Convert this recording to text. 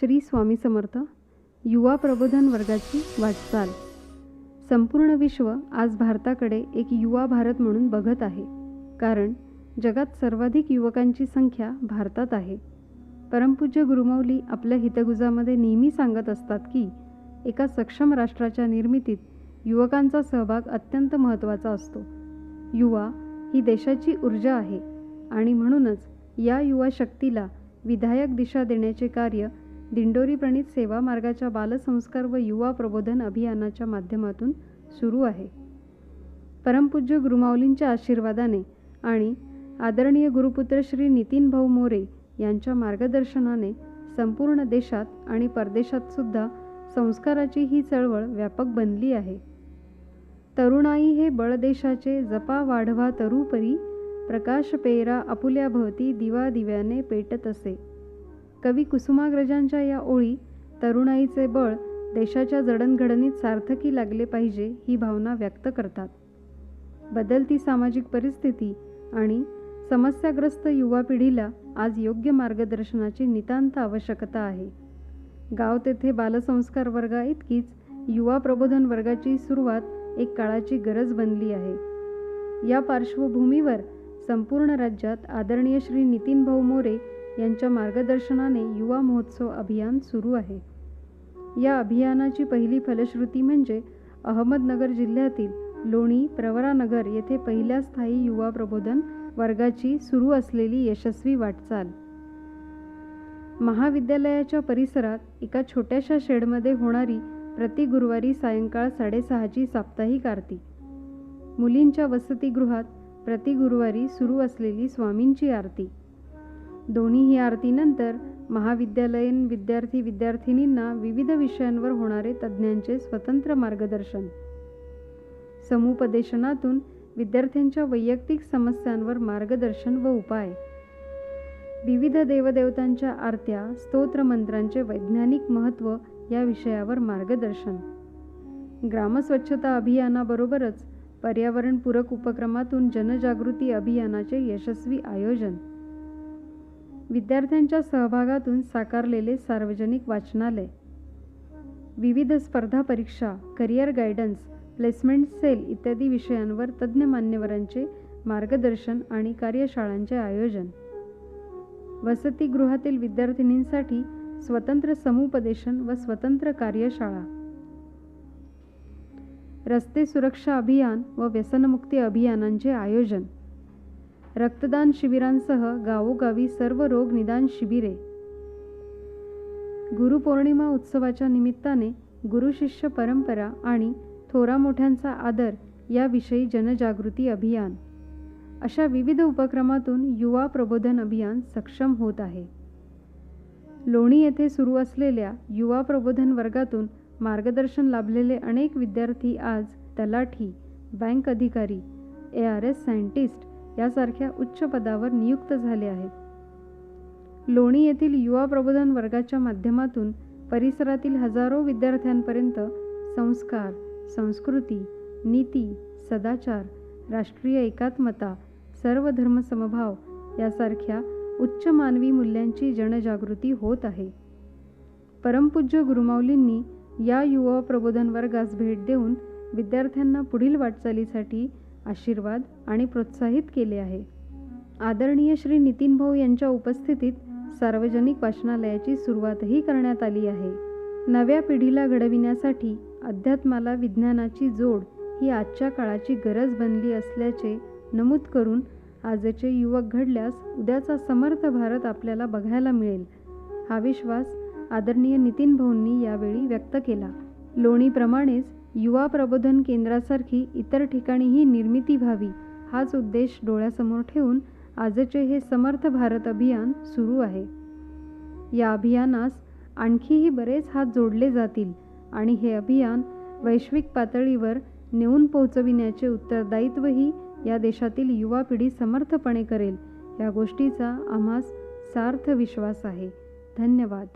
श्री स्वामी समर्थ युवा प्रबोधन वर्गाची वाटचाल. संपूर्ण विश्व आज भारताकडे एक युवा भारत म्हणून बघत आहे. कारण जगात सर्वाधिक युवकांची संख्या भारतात आहे. परमपूज्य गुरुमौली आपल्या हितगुजामध्ये नेहमी सांगत असतात की एका सक्षम राष्ट्राच्या निर्मितीत युवकांचा सहभाग अत्यंत महत्त्वाचा असतो. युवा ही देशाची ऊर्जा आहे आणि म्हणूनच या युवा शक्तीला विधायक दिशा देण्याचे कार्य दिंडोरी प्रणित सेवा मार्गाच्या बालसंस्कार व युवा प्रबोधन अभियानाच्या माध्यमातून सुरू आहे. परमपूज्य गुरुमाऊलींच्या आशीर्वादाने आणि आदरणीय गुरुपुत्र श्री नितीन भाऊ मोरे यांच्या मार्गदर्शनाने संपूर्ण देशात आणि परदेशात सुद्धा संस्काराची ही चळवळ व्यापक बनली आहे. तरुणाई हे बळ देशाचे जपा वाढवा तरुपरी प्रकाश पेरा आपुल्या भवती दिवा दिव्याने पेटत असे. कवी कुसुमाग्रजांच्या या ओळी तरुणाईचे बळ देशाच्या जडणघडणीत सार्थकी लागले पाहिजे ही भावना व्यक्त करतात. बदलती सामाजिक परिस्थिती आणि समस्याग्रस्त युवा पिढीला आज योग्य मार्गदर्शनाची नितांत आवश्यकता आहे. गाव तेथे बालसंस्कार वर्गा इतकीच युवा प्रबोधन वर्गाची सुरुवात एक काळाची गरज बनली आहे. या पार्श्वभूमीवर संपूर्ण राज्यात आदरणीय श्री नितीन भाऊ मोरे यांच्या मार्गदर्शनाने युवा महोत्सव अभियान सुरू आहे. या अभियानाची पहिली फलश्रुती म्हणजे अहमदनगर जिल्ह्यातील लोणी प्रवरानगर येथे पहिल्या स्थायी युवा प्रबोधन वर्गाची सुरू असलेली यशस्वी वाटचाल. महाविद्यालयाच्या परिसरात एका छोट्याशा शेडमध्ये होणारी प्रति गुरुवारी सायंकाळ साडेसहाची साप्ताहिक आरती. मुलींच्या वसतिगृहात प्रति गुरुवारी सुरू असलेली स्वामींची आरती. दोन्हीही आरतीनंतर महाविद्यालयीन विद्यार्थी विद्यार्थिनींना विविध विषयांवर होणारे तज्ज्ञांचे स्वतंत्र मार्गदर्शन. समुपदेशनातून विद्यार्थ्यांच्या वैयक्तिक समस्यांवर मार्गदर्शन व उपाय. विविध देवदेवतांच्या आरत्या स्तोत्रमंत्रांचे वैज्ञानिक महत्त्व या विषयावर मार्गदर्शन. ग्रामस्वच्छता अभियानाबरोबरच पर्यावरणपूरक उपक्रमातून जनजागृती अभियानाचे यशस्वी आयोजन. विद्यार्थ्यांच्या सहभागातून साकारलेले सार्वजनिक वाचनालय. विविध स्पर्धा परीक्षा करिअर गायडन्स प्लेसमेंट सेल इत्यादी विषयांवर तज्ज्ञ मान्यवरांचे मार्गदर्शन आणि कार्यशाळांचे आयोजन. वसतिगृहातील विद्यार्थिनींसाठी स्वतंत्र समुपदेशन व स्वतंत्र कार्यशाळा. रस्ते सुरक्षा अभियान व व्यसनमुक्ती अभियानांचे आयोजन. रक्तदान शिबिरांसह गावोगावी सर्व रोग निदान शिबिरे. गुरुपौर्णिमा उत्सवाच्या निमित्ताने गुरुशिष्य परंपरा आणि थोरा मोठ्यांचा आदर याविषयी जनजागृती अभियान. अशा विविध उपक्रमातून युवा प्रबोधन अभियान सक्षम होत आहे. लोणी येथे सुरू असलेल्या युवा प्रबोधन वर्गातून मार्गदर्शन लाभलेले अनेक विद्यार्थी आज तलाठी बँक अधिकारी ए आर एस सायंटिस्ट यासारख्या उच्च पदावर नियुक्त झाले आहेत. लोणी येथील युवा प्रबोधन वर्गाच्या माध्यमातून परिसरातील हजारो विद्यार्थ्यांपर्यंत संस्कार संस्कृती नीती सदाचार राष्ट्रीय एकात्मता सर्व धर्मसमभाव यासारख्या उच्च मानवी मूल्यांची जनजागृती होत आहे. परमपूज्य गुरुमाऊलींनी या युवा प्रबोधन वर्गास भेट देऊन विद्यार्थ्यांना पुढील वाटचालीसाठी आशीर्वाद आणि प्रोत्साहित केले आहे. आदरणीय श्री नितीन भाऊ यांच्या उपस्थितीत सार्वजनिक वाचनालयाची सुरुवातही करण्यात आली आहे. नव्या पिढीला घडविण्यासाठी अध्यात्माला विज्ञानाची जोड ही आजच्या काळाची गरज बनली असल्याचे नमूद करून आजचे युवक घडल्यास उद्याचा समर्थ भारत आपल्याला बघायला मिळेल. हा विश्वास आदरणीय नितीन भाऊंनी यावेळी व्यक्त केला. लोणीप्रमाणेच युवा प्रबोधन केंद्रासारखी इतर ठिकाणीही निर्मिती व्हावी हाच उद्देश डोळ्यासमोर ठेवून आजचे हे समर्थ भारत अभियान सुरू आहे. या अभियानास आणखीही बरेच हात जोडले जातील आणि हे अभियान वैश्विक पातळीवर नेऊन पोहोचविण्याचे उत्तरदायित्वही या देशातील युवा पिढी समर्थपणे करेल या गोष्टीचा आम्हास सार्थ विश्वास आहे. धन्यवाद.